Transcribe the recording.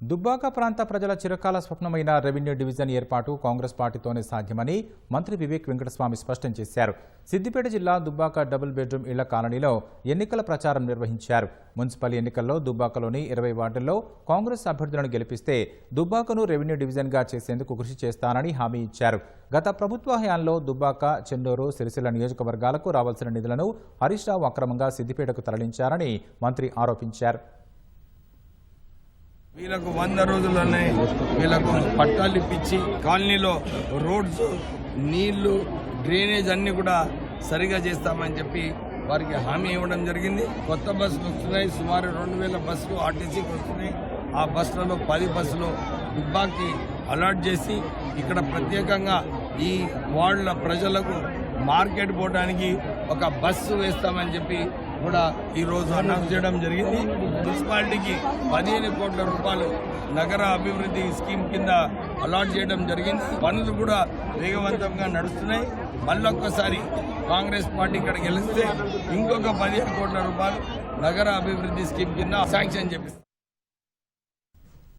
దుబ్బాక ప్రాంత ప్రజల చిరకాల స్వప్నమైన రెవెన్యూ డివిజన్ ఏర్పాటు కాంగ్రెస్ పార్టీతోనే సాధ్యమని మంత్రి వివేక్ వెంకటస్వామి స్పష్టం చేశారు. సిద్దిపేట జిల్లా దుబ్బాక డబుల్ బెడ్రూమ్ ఇళ్ళ కాలనీలో ఎన్నికల ప్రచారం నిర్వహించారు. మున్సిపల్ ఎన్నికల్లో దుబ్బాకలోని ఇరవై వార్డుల్లో కాంగ్రెస్ అభ్యర్థులను గెలిపిస్తే దుబ్బాకను రెవెన్యూ డివిజన్గా చేసేందుకు కృషి చేస్తానని హామీ ఇచ్చారు. గత ప్రభుత్వ హయాంలో దుబ్బాక చెన్నూరు సిరిసిల్ల నియోజకవర్గాలకు రావాల్సిన నిధులను హరీష్ రావు అక్రమంగా సిద్దిపేటకు తరలించారని మంత్రి ఆరోపించారు. వీళ్ళకు వంద రోజుల్లోనే వీళ్ళకు పట్టాలు ఇప్పించి కాలనీలో రోడ్స్ నీళ్ళు డ్రైనేజ్ అన్ని కూడా సరిగా చేస్తామని చెప్పి వారికి హామీ ఇవ్వడం జరిగింది. కొత్త బస్సులు వస్తున్నాయి. సుమారు రెండు వేల బస్సులు ఆర్టీసీకి వస్తున్నాయి. ఆ బస్సులలో పది బస్సులు దుబ్బాకి అలాట్ చేసి ఇక్కడ ప్రత్యేకంగా ఈ వార్డుల ప్రజలకు మార్కెట్ పోవడానికి ఒక బస్సు వేస్తామని చెప్పి కూడా ఈ రోజు అనౌన్స్ చేయడం జరిగింది. మున్సిపాలిటీకి పదిహేను కోట్ల రూపాయలు నగర అభివృద్ధి స్కీమ్ కింద అలాట్ చేయడం జరిగింది. పనులు కూడా వేగవంతంగా నడుస్తున్నాయి. మళ్ళొక్కసారి కాంగ్రెస్ పార్టీ ఇక్కడ గెలిస్తే ఇంకొక పదిహేను కోట్ల రూపాయలు నగర అభివృద్ధి స్కీమ్ కింద శాంక్షన్ చేపిస్తారు.